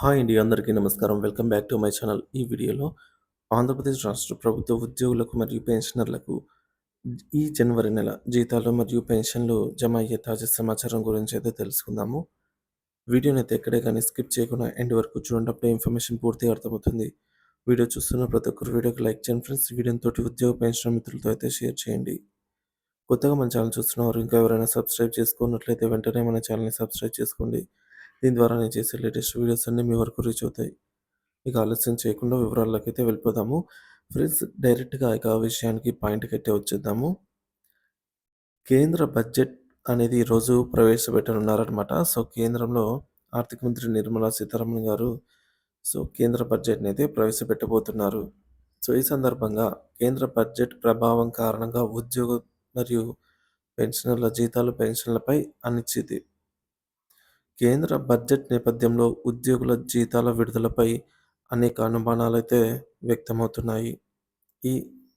Hi అండి అందరికీ నమస్కారం. Welcome back to my channel. ఈ వీడియోలో ఆంధ్రప్రదేశ్ రాష్ట్ర ప్రభుత్వ ఉద్యోగులకు మరియు పెన్షనర్లకు ఈ జనవరి నెల జీతాలు మరియు పెన్షన్లు జమ అయ్యే తాజా సమాచారం గురించి అయితే తెలుసుకుందాము. వీడియోని అయితే ఎక్కడే కానీ స్కిప్ చేయకుండా ఎండ్ వరకు చూడండి. ఇన్ఫర్మేషన్ పూర్తిగా అర్థమవుతుంది. వీడియో చూస్తున్న ప్రతి ఒక్కరు వీడియోకి లైక్ చేయండి ఫ్రెండ్స్. వీడియోని తోటి ఉద్యోగ పెన్షన్ మిత్రులతో అయితే షేర్ చేయండి. కొత్తగా మన ఛానల్ చూస్తున్నవారు ఇంకా ఎవరైనా సబ్స్క్రైబ్ చేసుకున్నట్లయితే వెంటనే మన ఛానల్ని సబ్స్క్రైబ్ చేసుకోండి. దీని ద్వారా నేను చేసే లేటెస్ట్ వీడియోస్ అన్నీ మీ వరకు రీచ్ అవుతాయి. ఇక ఆలస్యం చేయకుండా వివరాల్లోకి అయితే వెళ్ళిపోదాము. ఫ్రెండ్స్ డైరెక్ట్గా ఇక విషయానికి పాయింట్కి అయితే వచ్చేద్దాము. కేంద్ర బడ్జెట్ అనేది ఈరోజు ప్రవేశపెట్టనున్నారనమాట సో కేంద్రంలో ఆర్థిక మంత్రి నిర్మలా సీతారామన్ గారు సో కేంద్ర బడ్జెట్ని అయితే ప్రవేశపెట్టబోతున్నారు. సో ఈ సందర్భంగా కేంద్ర బడ్జెట్ ప్రభావం కారణంగా ఉద్యోగ మరియు పెన్షనర్ల జీతాలు పెన్షన్లపై అనిశ్చితి కేంద్ర బడ్జెట్ నేపథ్యంలో ఉద్యోగుల జీతాల విడుదలపై అనేక అనుమానాలైతే వ్యక్తమవుతున్నాయి. ఈ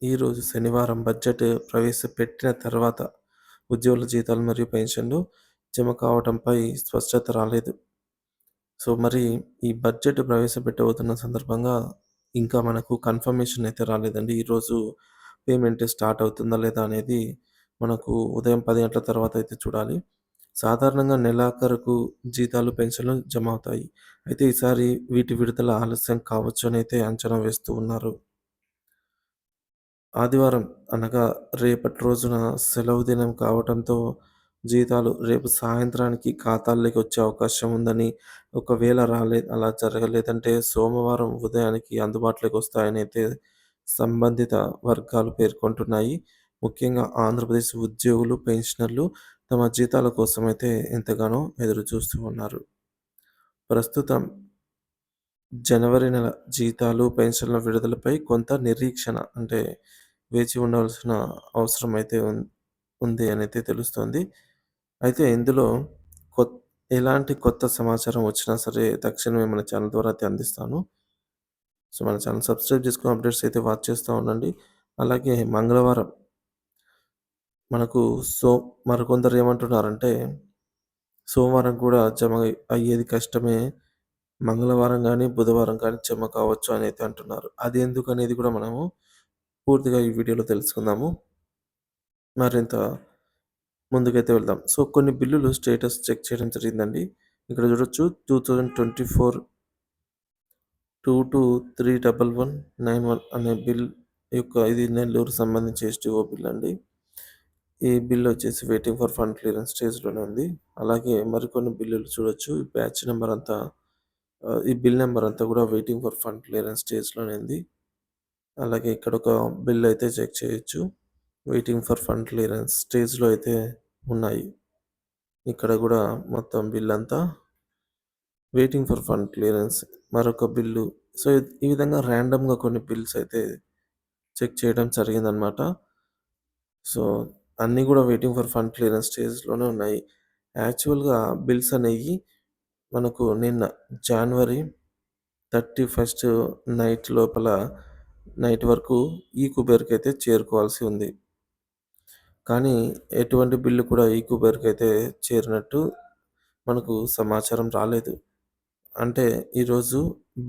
ఈరోజు శనివారం బడ్జెట్ ప్రవేశపెట్టిన తర్వాత ఉద్యోగుల జీతాలు మరియు పెన్షన్లు జమ కావడంపై స్పష్టత రాలేదు. సో మరి ఈ బడ్జెట్ ప్రవేశపెట్టబోతున్న సందర్భంగా ఇంకా మనకు కన్ఫర్మేషన్ అయితే రాలేదండి. ఈరోజు పేమెంట్ స్టార్ట్ అవుతుందా లేదా అనేది మనకు ఉదయం పది గంటల తర్వాత అయితే చూడాలి. సాధారణంగా నెలాఖరుకు జీతాలు పెన్షన్లు జమ అవుతాయి అయితే ఈసారి వీటి విడుదల ఆలస్యం కావచ్చు అని అయితే అంచనా వేస్తూ ఉన్నారు. ఆదివారం అనగా రేపటి రోజున సెలవు దినం కావడంతో జీతాలు రేపు సాయంత్రానికి ఖాతాల్లోకి వచ్చే అవకాశం ఉందని ఒకవేళ రాలే అలా జరగలేదంటే సోమవారం ఉదయానికి అందుబాటులోకి వస్తాయని అయితే సంబంధిత వర్గాలు పేర్కొంటున్నాయి. ముఖ్యంగా ఆంధ్రప్రదేశ్ ఉద్యోగులు పెన్షనర్లు తమ జీతాల కోసమైతే ఎంతగానో ఎదురు చూస్తూ ఉన్నారు. ప్రస్తుతం జనవరి నెల జీతాలు పెన్షన్ల విడుదలపై కొంత నిరీక్షణ అంటే వేచి ఉండవలసిన అవసరం అయితే ఉంది అనేది తెలుస్తోంది. అయితే ఇందులో కొత్త ఎలాంటి కొత్త సమాచారం వచ్చినా సరే తక్షణమే మన ఛానల్ ద్వారా అయితే అందిస్తాను. సో మన ఛానల్ సబ్స్క్రైబ్ చేసుకుని అప్డేట్స్ అయితే వాచ్ చేస్తూ ఉండండి. అలాగే మంగళవారం మనకు సో మరికొందరు ఏమంటున్నారంటే సోమవారం కూడా జమ అయ్యేది కష్టమే. మంగళవారం కానీ బుధవారం కానీ జమ కావచ్చు అనేది అంటున్నారు. అది ఎందుకు అనేది కూడా మనము పూర్తిగా ఈ వీడియోలో తెలుసుకుందాము. మరింత ముందుకైతే వెళ్దాం. సో కొన్ని బిల్లులు స్టేటస్ చెక్ చేయడం జరిగిందండి. ఇక్కడ చూడొచ్చు two thousand twenty four two two three double one nine one అనే బిల్ యొక్క ఇది నెల్లూరు సంబంధించి ఎస్టీఓ బిల్ అండి. ఈ బిల్ వచ్చేసి వెయిటింగ్ ఫర్ ఫండ్ క్లియరెన్స్ స్టేజ్లోనే ఉంది. అలాగే మరికొన్ని బిల్లులు చూడొచ్చు. ఈ బ్యాచ్ నెంబర్ అంతా ఈ బిల్ నెంబర్ అంతా కూడా వెయిటింగ్ ఫర్ ఫండ్ క్లియరెన్స్ స్టేజ్లోనే ఉంది. అలాగే ఇక్కడ ఒక బిల్ అయితే చెక్ చేయొచ్చు. వెయిటింగ్ ఫర్ ఫండ్ క్లియరెన్స్ స్టేజ్లో అయితే ఉన్నాయి. ఇక్కడ కూడా మొత్తం బిల్ అంతా. వెయిటింగ్ ఫర్ ఫండ్ క్లియరెన్స్ మరొక బిల్లు. సో ఈ విధంగా ర్యాండమ్గా కొన్ని బిల్స్ అయితే చెక్ చేయడం జరిగిందనమాట సో అన్నీ కూడా వెయిటింగ్ ఫర్ ఫండ్ క్లియరెన్స్ స్టేజ్‌లోనే ఉన్నాయి. యాక్చువల్‌గా బిల్స్ అనేవి మనకు నిన్న జనవరి థర్టీ ఫస్ట్ నైట్ లోపల నైట్ వరకు ఈ అయితే చేరుకోవాల్సి ఉంది. కానీ ఎటువంటి బిల్లు కూడా ఈ అయితే చేరినట్టు మనకు సమాచారం రాలేదు. అంటే ఈరోజు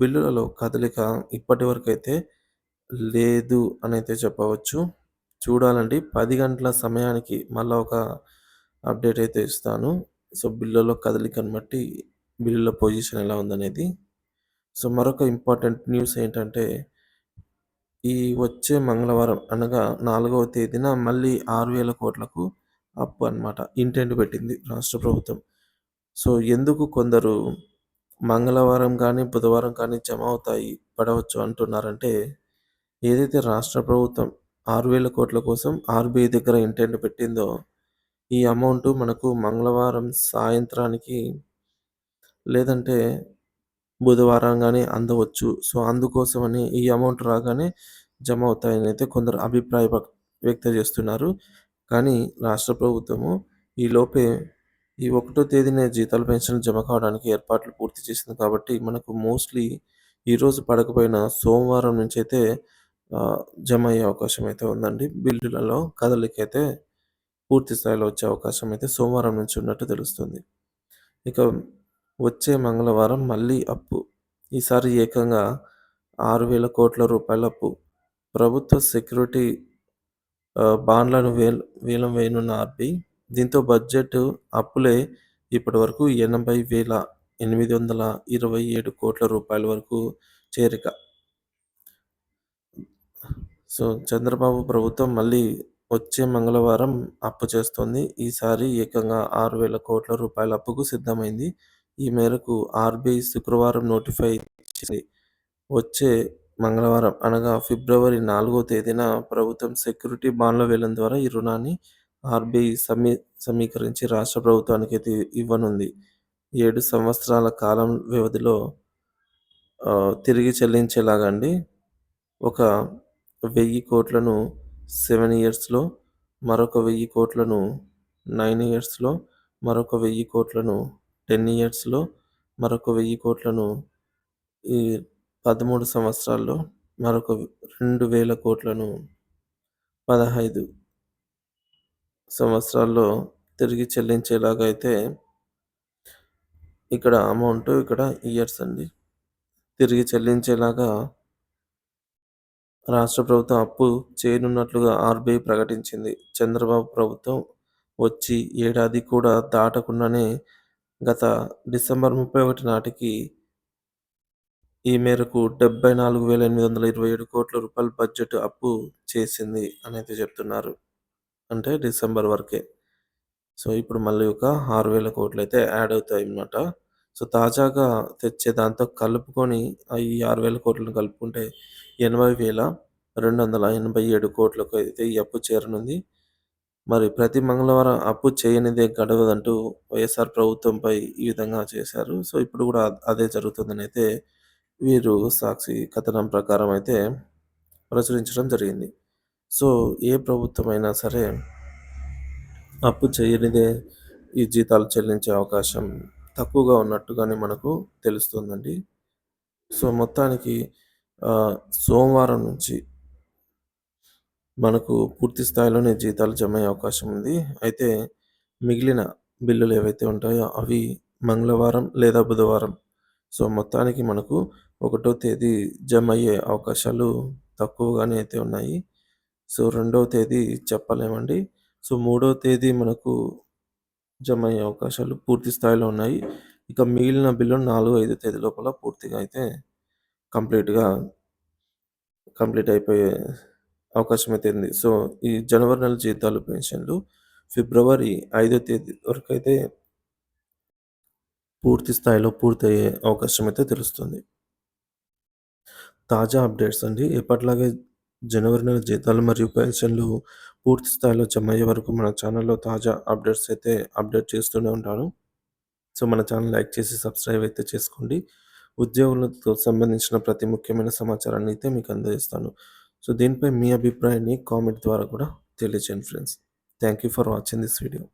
బిల్లులలో కదలిక ఇప్పటివరకైతే లేదు అని అయితే చెప్పవచ్చు. చూడాలండి. పది గంటల సమయానికి మళ్ళీ ఒక అప్డేట్ అయితే ఇస్తాను. సో బిల్లులో కదలికను బట్టి బిల్లులో పొజిషన్ ఎలా ఉందనేది. సో మరొక ఇంపార్టెంట్ న్యూస్ ఏంటంటే ఈ వచ్చే మంగళవారం అనగా నాలుగవ తేదీన మళ్ళీ ఆరు వేల కోట్లకు అప్పు అనమాట ఇంటెంట్ పెట్టింది రాష్ట్ర ప్రభుత్వం. సో ఎందుకు కొందరు మంగళవారం కానీ బుధవారం కానీ జమ అవుతాయి పడవచ్చు అంటున్నారంటే ఏదైతే రాష్ట్ర ప్రభుత్వం ఆరు వేల కోట్ల కోసం ఆర్బీఐ దగ్గర ఇంటెంట్ పెట్టిందో ఈ అమౌంట్ మనకు మంగళవారం సాయంత్రానికి లేదంటే బుధవారం కానీ అందవచ్చు. సో అందుకోసమని ఈ అమౌంట్ రాగానే జమ అవుతాయని అయితే కొందరు అభిప్రాయ వ్యక్తం చేస్తున్నారు. కానీ రాష్ట్ర ప్రభుత్వము ఈ లోపే ఈ ఒకటో తేదీనే జీతాలు పెన్షన్ జమ కావడానికి ఏర్పాట్లు పూర్తి చేసింది కాబట్టి మనకు మోస్ట్లీ ఈరోజు పడకపోయిన సోమవారం నుంచి అయితే జమ అయ్యే అవకాశం అయితే ఉందండి బిల్లులలో కదలికైతే పూర్తి స్థాయిలో వచ్చే అవకాశం అయితే సోమవారం నుంచి ఉన్నట్టు తెలుస్తుంది ఇక వచ్చే మంగళవారం మళ్ళీ అప్పు ఈసారి ఏకంగా ఆరు వేల కోట్ల రూపాయల అప్పు. ప్రభుత్వ సెక్యూరిటీ బాండ్లను వేల వేలం వేయనున్న ఆర్బీ దీంతో బడ్జెట్ అప్పులే ఇప్పటివరకు ఎనభై వేల ఎనిమిది వందల ఇరవై ఏడు కోట్ల రూపాయల వరకు చేరిక. సో, చంద్రబాబు ప్రభుత్వం మళ్ళీ వచ్చే మంగళవారం అప్పు చేస్తోంది. ఈసారి ఏకంగా ఆరు వేల కోట్ల రూపాయల అప్పుకు సిద్ధమైంది. ఈ మేరకు ఆర్‌బీఐ శుక్రవారం నోటిఫై చేసింది. వచ్చే మంగళవారం అనగా ఫిబ్రవరి నాలుగో తేదీన ప్రభుత్వం సెక్యూరిటీ బాండ్ల వేలం ద్వారా ఈ రుణాన్ని ఆర్‌బీఐ సమీ సమీకరించి రాష్ట్ర ప్రభుత్వానికి అయితే ఇవ్వనుంది. ఏడు సంవత్సరాల కాలం వ్యవధిలో తిరిగి చెల్లించేలాగా అండి. ఒక వెయ్యి కోట్లను సెవెన్ ఇయర్స్‌లో, మరొక వెయ్యి కోట్లను నైన్ ఇయర్స్‌లో, మరొక వెయ్యి కోట్లను టెన్ ఇయర్స్‌లో, మరొక వెయ్యి కోట్లను ఈ పదమూడు సంవత్సరాల్లో, మరొక రెండు వేల కోట్లను పదహైదు సంవత్సరాల్లో తిరిగి చెల్లించేలాగా అయితే ఇక్కడ అమౌంట్, ఇక్కడ ఇయర్స్ అండి. తిరిగి చెల్లించేలాగా రాష్ట్ర ప్రభుత్వం అప్పు చేయనున్నట్లుగా ఆర్‌బీఐ ప్రకటించింది. చంద్రబాబు ప్రభుత్వం వచ్చి ఏడాది కూడా దాటకుండానే గత డిసెంబర్ ముప్పై ఒకటి నాటికి ఈ మేరకు డెబ్బై నాలుగు వేల ఎనిమిది వందల ఇరవై ఏడు కోట్ల రూపాయల బడ్జెట్ అప్పు చేసింది అనేది చెప్తున్నారు. అంటే డిసెంబర్ వరకే. సో, ఇప్పుడు మళ్ళీ ఒక ఆరు వేల కోట్లు అయితే యాడ్ అవుతాయి అన్నమాట సో, తాజాగా తెచ్చే దాంతో కలుపుకొని ఈ ఆరు వేల కోట్లను కలుపుకుంటే ఎనభై వేల రెండు వందల ఎనభై ఏడు కోట్లకు అయితే ఈ అప్పు చేరనుంది. మరి ప్రతి మంగళవారం అప్పు చేయనిదే గడవదంటూ వైఎస్ఆర్ ప్రభుత్వంపై ఈ విధంగా చేశారు. సో, ఇప్పుడు కూడా అదే జరుగుతుందనైతే వీరు సాక్షి కథనం ప్రకారం అయితే ప్రచురించడం జరిగింది. సో, ఏ ప్రభుత్వమైనా సరే అప్పు చేయనిదే ఈ జీతాలు చెల్లించే అవకాశం తక్కువగా ఉన్నట్టుగానే మనకు తెలుస్తుందండి. సో, మొత్తానికి సోమవారం నుంచి మనకు పూర్తి స్థాయిలోనే జీతాలు జమ అయ్యే అవకాశం ఉంది. అయితే మిగిలిన బిల్లులు ఏవైతే ఉంటాయో అవి మంగళవారం లేదా బుధవారం. సో, మొత్తానికి మనకు ఒకటో తేదీ జమ అయ్యే అవకాశాలు తక్కువగానే అయితే ఉన్నాయి. సో, రెండవ తేదీ చెప్పలేమండి. సో, మూడో తేదీ మనకు జమ అయ్యే అవకాశాలు పూర్తి స్థాయిలో ఉన్నాయి. ఇక మిగిలిన బిల్లు నాలుగు ఐదు తేదీ లోపల పూర్తిగా అయితే కంప్లీట్‌గా కంప్లీట్ అయిపోయే అవకాశం అయితే ఉంది. సో, ఈ జనవరి నెల జీతాలు, పెన్షన్‌లు ఫిబ్రవరి ఐదో తేదీ వరకు అయితే పూర్తి స్థాయిలో పూర్తయ్యే అవకాశం అయితే తెలుస్తుంది. తాజా అప్డేట్స్ అండి. ఎప్పటిలాగే జనవరి నెల జీతాలు మరియు పెన్షన్‌లు పూర్తి స్థాయిలో జమయ్యే వరకు మన ఛానల్‌లో తాజా అప్డేట్స్ అయితే అప్డేట్ చేస్తూనే ఉంటాను. సో, మన ఛానల్ లైక్ చేసి సబ్స్క్రైబ్ అయితే చేసుకోండి. ఉద్యోగులతో సంబంధించిన ప్రతి ముఖ్యమైన సమాచారాన్ని అయితే మీకు అందజేస్తాను. సో, దీనిపై మీ అభిప్రాయాన్ని కామెంట్ ద్వారా కూడా తెలియజేయండి friends. Thank you for watching this video.